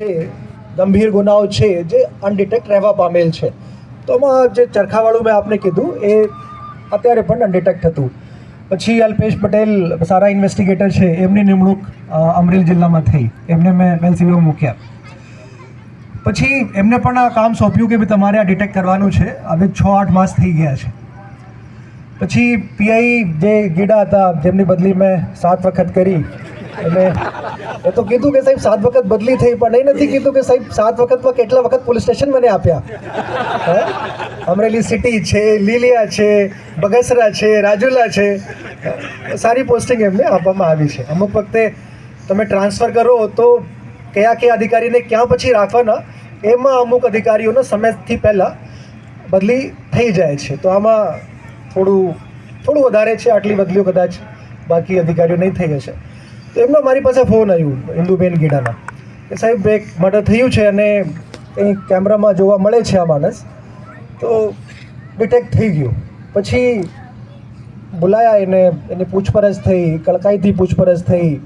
છે, ગંભીર ગુનાઓ છે, જે અનડિટેક્ટ રહેવા પામેલ છે. તો આમાં જે ચરખાવાળું મેં આપને કીધું, એ અત્યારે પણ અનડિટેક્ટ હતું. પછી અલ્પેશ પટેલ સારા ઇન્વેસ્ટિગેટર છે, એમની નિમણૂક અમરેલી જિલ્લામાં થઈ. એમને મેં એલસીબીમાં મૂક્યા. પછી એમને પણ આ કામ સોંપ્યું કે ભાઈ તમારે આ ડિટેક્ટ કરવાનું છે. હવે છ, આઠ માસ થઈ ગયા છે. પછી પીઆઈ જે ગીડા હતા, જેમની બદલી મેં સાત વખત કરી એટલે એ તો કીધું કે સાહેબ, સાત વખત બદલી થઈ, પણ એ નથી કીધું કે સાહેબ, સાત વખતમાં કેટલા વખત પોલીસ સ્ટેશન મને આપ્યા? અમરેલી સિટી છે, લીલિયા છે, બગસરા છે, રાજુલા છે. સારી પોસ્ટિંગ એમને આપવામાં આવી છે. અમુક વખતે તમે ટ્રાન્સફર કરો તો કયા કયા અધિકારીને ક્યાં પછી રાખવાના, એમાં અમુક અધિકારીઓનો સમયથી પહેલાં બદલી થઈ જાય છે. તો આમાં થોડું થોડું વધારે છે, આટલી બદલીઓ કદાચ બાકી અધિકારીઓ નહીં થઈ હશે. તો એમનો મારી પાસે ફોન આવ્યું, ઇન્દુબેન ગીડાના. કે સાહેબ, એક મર્ડર થયું છે અને એ કેમેરામાં જોવા મળે છે આ માણસ. તો ડિટેક્ટ થઈ ગયું. પછી બોલાયા એને, એની પૂછપરછ થઈ, કડકાઈથી પૂછપરછ થઈ.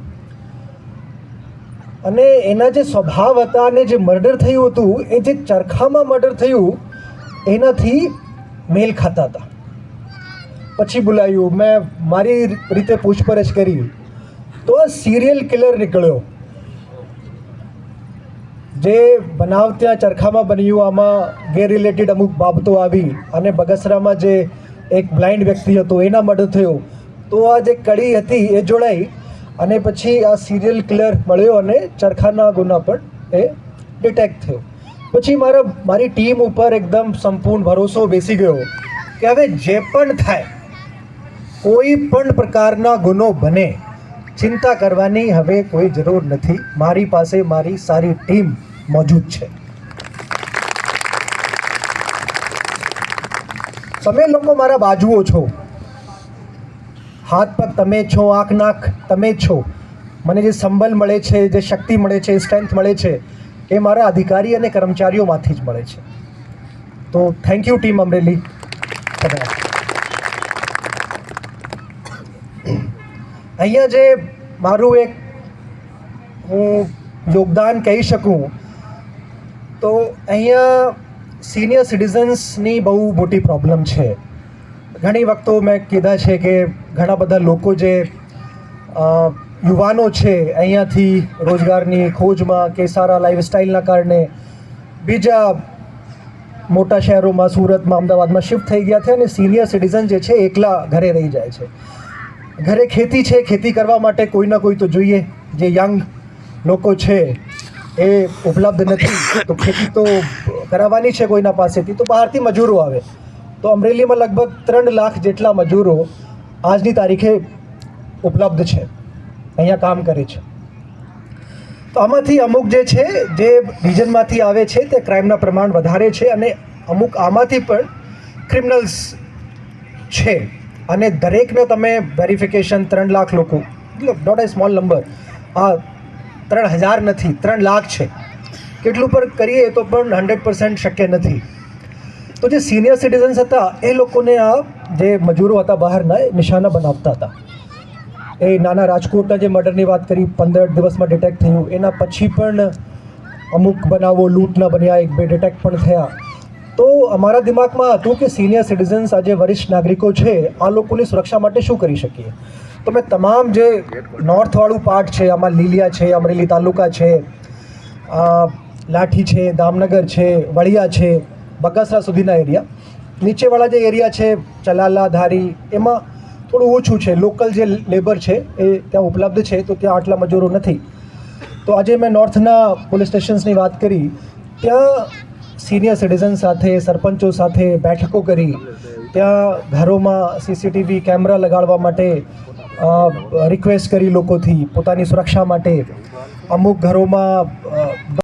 અને એના જે સ્વભાવ હતા અને જે મર્ડર થયું હતું, એ જે ચરખામાં મર્ડર થયું, એનાથી મેલ ખાતા હતા. પછી બોલાયું, મેં મારી રીતે પૂછપરછ કરી. તો સિરિયલ કિલર નીકળ્યો. જે બનાવ ત્યાં ચરખામાં બન્યું, આમાં ગેર રિલેટેડ અમુક બાબતો આવી અને બગસરામાં જે એક બ્લાઇન્ડ વ્યક્તિ હતો, એના મર્ડર થયો. તો આ જે કડી હતી એ જોડાઈ અને પછી આ સિરિયલ કિલર મળ્યો અને ચરખાના ગુના પર એ ડિટેક્ટ થયો. પછી મારા, મારી ટીમ ઉપર એકદમ સંપૂર્ણ ભરોસો બેસી ગયો કે હવે જે પણ થાય, કોઈ પણ પ્રકારના ગુનો બને ચિંતા કરવાની હવે કોઈ જરૂર નથી. મારી પાસે મારી સારી ટીમ મોજૂદ છે. તમે લોકો મારા બાજુઓ છો. હાથ પગ તમે છો, આંખ નાક તમે છો. મને જે સંબલ મળે છે, જે શક્તિ મળે છે, સ્ટ્રેન્થ મળે છે, એ મારા અધિકારી અને કર્મચારીઓમાંથી જ મળે છે. તો થેન્ક યુ ટીમ અમરેલી. અહીંયા જે મારું એક હું યોગદાન કહી શકું, તો અહીંયા સિનિયર સિટીઝન્સની બહુ મોટી પ્રોબ્લેમ છે. ઘણી વખતો મેં કીધા છે કે ઘણા બધા લોકો જે યુવાનો છે, અહીંયાથી રોજગારની ખોજમાં કે સારા લાઈફસ્ટાઈલના કારણે બીજા મોટા શહેરોમાં, સુરતમાં, અમદાવાદમાં શિફ્ટ થઈ ગયા છે અને સિનિયર સિટીઝન જે છે, એકલા ઘરે રહી જાય છે. ઘરે ખેતી છે, ખેતી કરવા માટે કોઈ ના કોઈ તો જોઈએ. જે યંગ લોકો છે, એ ઉપલબ્ધ નથી. તો ખેતી તો કરાવવાની છે કોઈના પાસેથી. તો બહારથી મજૂરો આવે. તો અમરેલીમાં લગભગ ત્રણ લાખ જેટલા મજૂરો આજની તારીખે ઉપલબ્ધ છે. અહીંયા કામ કરે છે. તો આમાંથી અમુક જે છે, જે રિજનમાંથી આવે છે, તે ક્રાઇમના પ્રમાણ વધારે છે અને અમુક આમાંથી પણ ક્રિમિનલ્સ છે. અને દરેકને તમે વેરિફિકેશન ત્રણ લાખ લોકો નોટ એ સ્મોલ નંબર આ ત્રણ હજાર નથી, ત્રણ લાખ છે. કેટલું પર કરીએ તો પણ હંડ્રેડ પર્સન્ટ શક્ય નથી. તો જે સિનિયર સિટીઝન્સ હતા, એ લોકોને આ જે મજૂરો હતા બહારના, એ નિશાના બનાવતા હતા. એ નાના રાજકોટના જે મર્ડરની વાત કરી, પંદર દિવસમાં ડિટેક્ટ થયું. એના પછી પણ અમુક બનાવો લૂંટના બન્યા, એક બે ડિટેક્ટ પણ થયા. તો અમારા દિમાગમાં હતું કે સિનિયર સિટીઝન્સ આજે વરિષ્ઠ નાગરિકો છે, આ લોકોની સુરક્ષા માટે શું કરી શકીએ? તો મેં તમામ જે નોર્થવાળું પાર્ટ છે, આમાં લીલિયા છે, અમરેલી તાલુકા છે લાઠી છે, દામનગર છે વડિયા છે, બગાસરા સુધીના એરિયા નીચેવાળા જે એરિયા છે, ચલાલા, ધારી, એમાં થોડું ઓછું છે. લોકલ જે લેબર છે, એ ત્યાં ઉપલબ્ધ છે, તો ત્યાં આટલા મજૂરો નથી. તો આજે મેં નોર્થના પોલીસ સ્ટેશન્સની વાત કરી. ત્યાં સિનિયર સિટીઝન સાથે, સરપંચો સાથે બેઠકો કરી, ત્યાં ઘરોમાં સીસીટીવી કેમેરા લગાડવા માટે રિક્વેસ્ટ કરી લોકોથી પોતાની સુરક્ષા માટે. અમુક ઘરોમાં